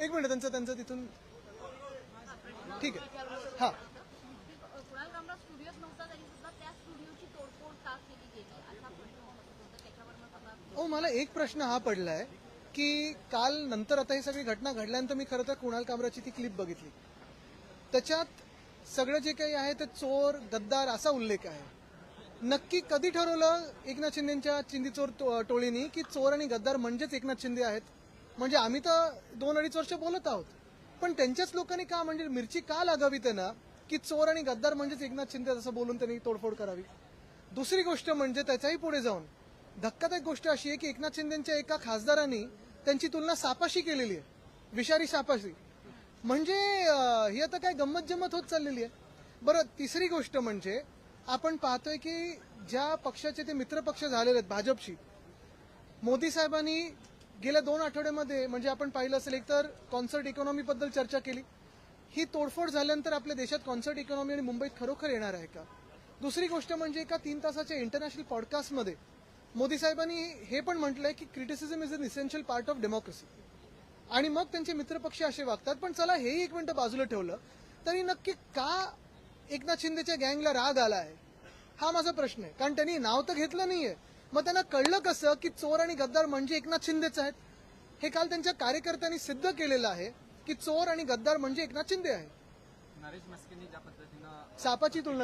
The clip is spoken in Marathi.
एका मिनिट त्यांचं त्यांचं तिथून ठीक आहे. हा. ओ मला एक प्रश्न हा पडलाय की काल नंतर आता ही सगळी घटना घडल्यानंतर मी खरं तर कुणाल कामराची ती क्लिप बघितली. त्याच्यात सगळं जे काही आहे ते चोर गद्दार असा उल्लेख आहे. नक्की कधी ठरवलं एकनाथ शिंदेच्या चिंदीचोर टो- टोळीनी की चोर आणि गद्दार म्हणजेच एकनाथ शिंदे आहेत? म्हणजे आम्ही तर दोन अडीच वर्ष बोलत आहोत. पण त्यांच्याच लोकांनी का म्हणजे मिरची का लागावी त्यांना की चोर आणि गद्दार म्हणजेच एकनाथ शिंदे असं बोलून त्यांनी तोडफोड करावी? दुसरी गोष्ट म्हणजे त्याच्याही पुढे जाऊन धक्कादायक गोष्ट अशी आहे की एकनाथ शिंदेच्या एका खासदारांनी त्यांची तुलना सापाशी केलेली आहे. विषारी सापाशी. म्हणजे ही आता काय गंमत जम्मत होत चाललेली आहे. बरं तिसरी गोष्ट म्हणजे आपण पाहतोय की ज्या पक्षाचे ते मित्रपक्ष झालेले आहेत भाजपशी मोदी साहेबांनी गेल्या दोन आठवड्यामध्ये म्हणजे आपण पाहिलं असेल एकतर कॉन्सर्ट इकॉनॉमीबद्दल चर्चा केली. ही तोडफोड झाल्यानंतर आपल्या देशात कॉन्सर्ट इकॉनॉमी आणि मुंबईत खरोखर येणार आहे का? दुसरी गोष्ट म्हणजे एका तीन तासाच्या इंटरनॅशनल पॉडकास्टमध्ये मोदी साहेबांनी हे पण म्हटलंय की criticism is an essential part of democracy आणि मग त्यांचे मित्रपक्ष असे वागतात पण चला हेही एक मिनिटं बाजूला ठेवलं. तरी नक्की का एकनाथ शिंदेच्या गँगला राग आला आहे हा माझा प्रश्न आहे. कारण त्यांनी नाव तर घेतलं नाहीये. मग त्यांना कळलं कसं की चोर आणि गद्दार म्हणजे एकनाथ शिंदेच आहेत? हे काल त्यांच्या कार्यकर्त्यांनी सिद्ध केलेलं आहे की चोर आणि गद्दार म्हणजे एकनाथ शिंदे आहे सापाची तुलना